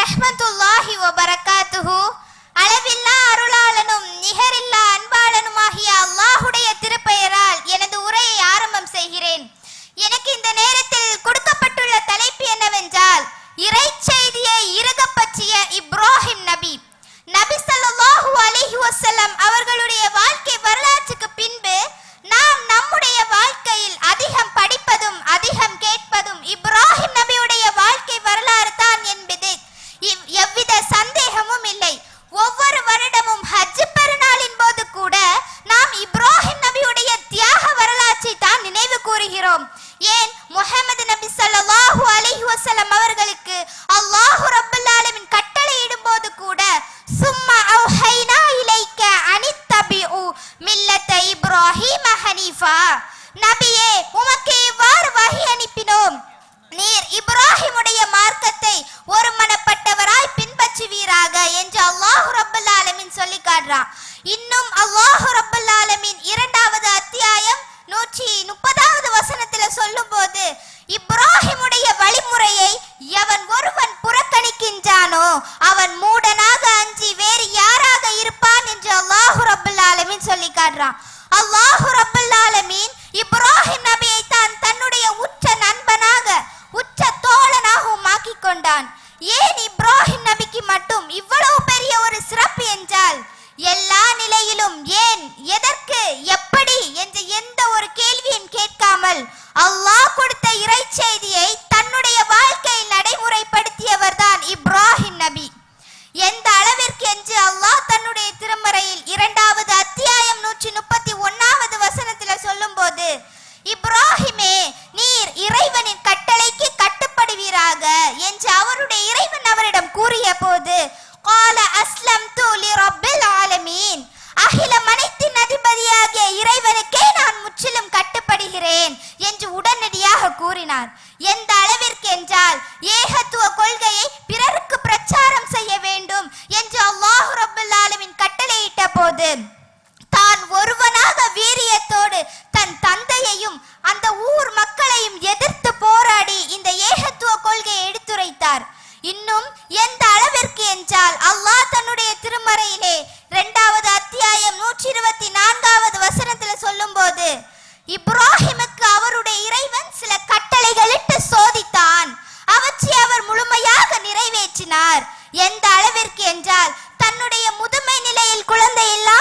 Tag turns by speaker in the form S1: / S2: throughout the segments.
S1: ரஹ்மத்துல்லாஹி வபரகாத்துஹு. அளவில்லா அருளாளனும் நிகரில்லா அன்பாளனுமாகிய அல்லாஹுடைய திருப்பெயரால் எனது உரையை ஆரம்பம் செய்கிறேன். எனக்கு இந்த நேரத்தில் கொடுக்கப்பட்டுள்ள தலைப்பு என்னவென்றால் இறை செய்தியை இறுக பற்றிய இப்ராஹிம் நபி. நபி சல்லாஹூ அலிஹி வஸல்லம் நபியே உமக்கு இவ்வாறு வஹி அனுப்பினோம். நீர் இப்ராஹிமுடைய மார்க்கத்தை ஒரு மனப்பட்டவராய் பின்பற்றுவீராக என்று அல்லாஹு ரப்பல் ஆலமின் சொல்லி காட்டுறான். இன்னும் அல்லாஹு ரப்பல் ஆலமின் இரண்டாவது அத்தியாயம் நூற்றி முப்பதாவது வசனத்துல சொல்லும் போது இப்ராஹிமுடைய வழிமுறையை எவன் ஒருவன் புறக்கணிக்கின்றானோ அவன் மூடனாக அஞ்சி வேறு யாராக இருப்பான் என்று அல்லாஹு ரப்பல் ஆலமின் சொல்லி காட்டுறான். அல்லாஹு ரப்பல் எல்லா நிலையிலும் ஏன் எதற்கு எப்படி என்ற எந்த ஒரு கேள்வியும் கேட்காமல் அல்லாஹ் கொடுத்த இறை செய்தியை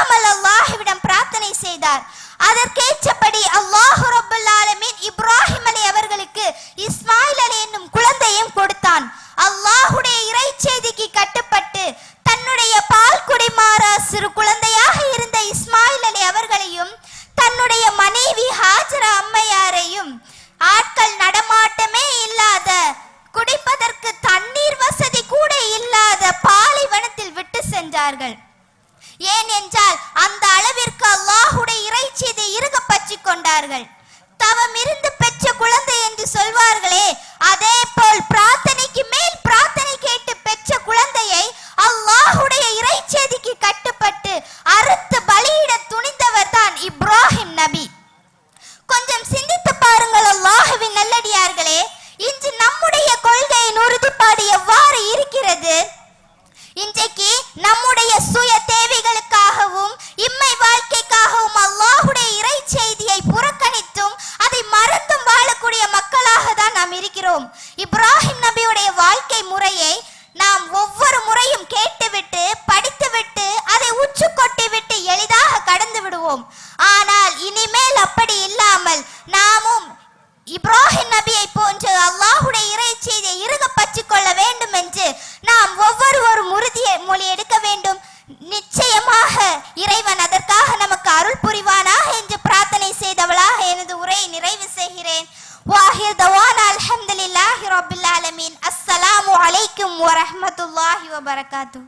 S1: குழந்தை இல்லாமல் அல்லாஹ்விடம் பிரார்த்தனை செய்தார். அதற்கேற்றபடி அல்லாஹு ரபுல் ஆலமின் இப்ராஹிம் அலி அவர்களுக்கு இஸ்மாயில் அலி என்னும் குழந்தையும் கொடுத்தான். அல்லாஹுடைய இறை செய்திக்கு கட்டுப்பட்டு தன்னுடைய பால் குடிமாறா சிறு குழந்தையாக இருந்த இஸ்மாயில் அலி அவர்களையும் தன்னுடைய மனைவி ஹாஜரா அம்மையாரையும் ஆட்கள் நடமா தவம் இருந்து பெற்ற குழந்தை என்று சொல்வார்களே அதே போல் பிரார்த்தனை இனிமேல் அப்படி இல்லாமல் நாமும் இப்ராஹிம் நபியை போன்று அல்லாஹுடைய இறை செய்தியை இருக பற்றிக் கொள்ள வேண்டும் என்று நாம் ஒவ்வொருவரும் உறுதியை மொழி எடுக்க வேண்டும். நிச்சயமாக இறைவன் அதற்காக நமக்கு அருள் புரிவானாக என்று பிரார்த்தனை செய்தவளாக எனது உரையை நிறைவு செய்கிறேன். வாஹிர் தவான் அல்ஹம்துலில்லாஹி ரப்பில் ஆலமீன். அஸ்ஸலாமு அலைக்கும் வரஹ்மத்துல்லாஹி வபரகாத்து